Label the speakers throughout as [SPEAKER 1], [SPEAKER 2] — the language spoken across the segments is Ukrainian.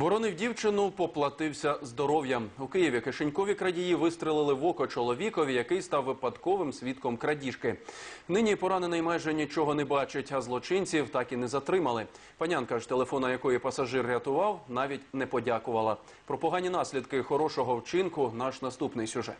[SPEAKER 1] Боронив дівчину, поплатився здоров'ям. У Києві кишенькові крадії вистрелили в око чоловікові, який став випадковим свідком крадіжки. Нині поранений майже нічого не бачить, а злочинців так і не затримали. Панянка ж, телефона якої пасажир рятував, навіть не подякувала. Про погані наслідки хорошого вчинку наш наступний сюжет.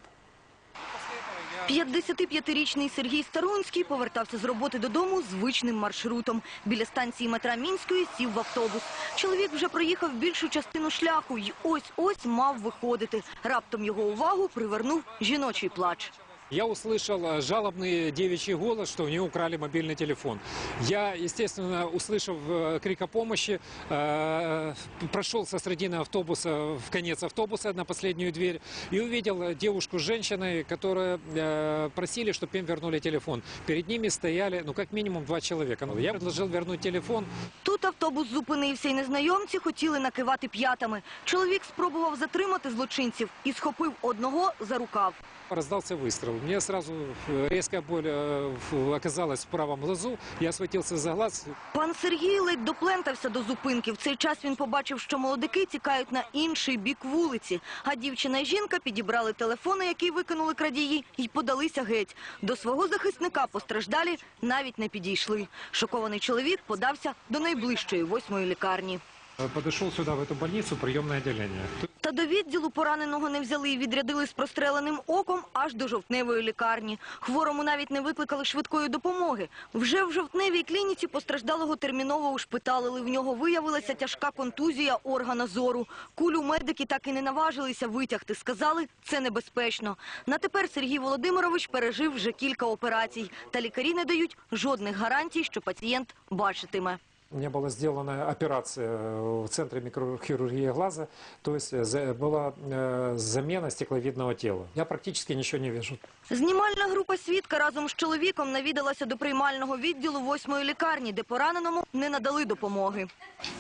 [SPEAKER 2] 55-річний Сергій Старунський повертався з роботи додому звичним маршрутом. Біля станції метра Мінської сів в автобус. Чоловік вже проїхав більшу частину шляху і ось-ось мав виходити. Раптом його увагу привернув жіночий плач.
[SPEAKER 3] Я услышал э, жалобный девичий голос, что у нее украли мобильный телефон. Я, естественно, услышав э, крик о помощи, э, прошелся с средины автобуса в конец автобуса на последнюю дверь и увидел э, девушку с женщиной, которые э, просили, чтобы им вернули телефон. Перед ними стояли, ну, как минимум два человека. Ну, Я предложил вернуть телефон.
[SPEAKER 2] Тут автобус зупинився і незнайомці хотіли накивати п'ятами. Чоловік спробував затримати злочинців і схопив одного за рукав.
[SPEAKER 3] Раздался выстрел. Мне сразу э, резкая боль э, в- оказалась в правом глазу. Я схватился за глаз,
[SPEAKER 2] Пан Сергій ледь доплентався до зупинки. В цей час він побачив, що молодики тікають на інший бік вулиці. А дівчина і жінка підібрали телефони, які викинули крадії, і подалися геть. До свого захисника постраждалі навіть не підійшли. Шокований чоловік подався до найближчої восьмої лікарні.
[SPEAKER 3] Э, Подошел сюда, в эту больницу, приемное отделение.
[SPEAKER 2] Та до відділу пораненого не взяли і відрядили з простреленим оком аж до жовтневої лікарні. Хворому навіть не викликали швидкої допомоги. Вже в жовтневій клініці постраждалого терміново ушпиталили. В нього виявилася тяжка контузія органа зору. Кулю медики так і не наважилися витягти. Сказали, це небезпечно. На тепер Сергій Володимирович пережив вже кілька операцій. Та лікарі не дають жодних гарантій, що пацієнт бачитиме
[SPEAKER 3] У меня была сделана операция в центре микрохирургии глаза, то есть э, за- была э, замена стекловидного тела. Я практически ничего не вижу.
[SPEAKER 2] Знімальна група свідка разом з чоловіком навідалася до приймального відділу восьмої лікарні, де пораненому не надали допомоги.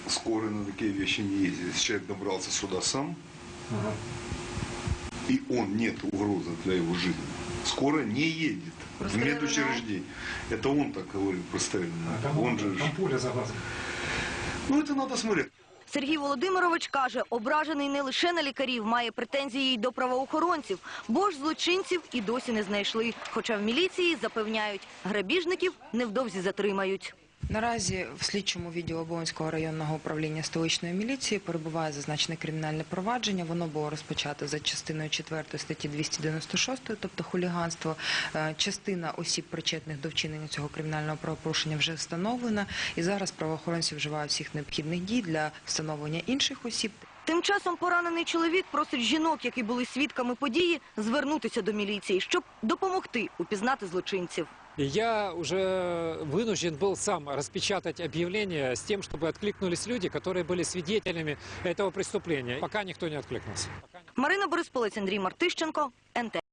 [SPEAKER 4] Скорые на такие вещи не ездят. Если человек добрался сюда сам, и он нет угрозы для его жизни, скорая не едет в медучреждение. Это он так говорит прострелянно. Он же... там
[SPEAKER 3] пуля за глазом.
[SPEAKER 4] Ну, это надо смотреть.
[SPEAKER 2] Сергій Володимирович каже, ображений не лише на лікарів, має претензії й до правоохоронців, бо ж злочинців і досі не знайшли. Хоча в міліції запевняють, грабіжників невдовзі затримають.
[SPEAKER 5] Наразі в слідчому відділу Оболонського районного управління столичної міліції перебуває зазначене кримінальне провадження. Воно було розпочато за частиною 4 статті 296, тобто хуліганство. Е, Частина осіб, причетних до вчинення цього кримінального правопорушення, вже встановлена. І зараз правоохоронці вживають всіх необхідних дій для встановлення інших осіб.
[SPEAKER 2] Тим часом поранений чоловік просить жінок, які були свідками події, звернутися до міліції, щоб допомогти упізнати злочинців.
[SPEAKER 3] И я уже вынужден был сам распечатать объявление с тем, чтобы откликнулись люди, которые были свидетелями этого преступления. Пока никто не откликнулся.
[SPEAKER 2] Марина Борисполець, Андрій Мартищенко, НТ.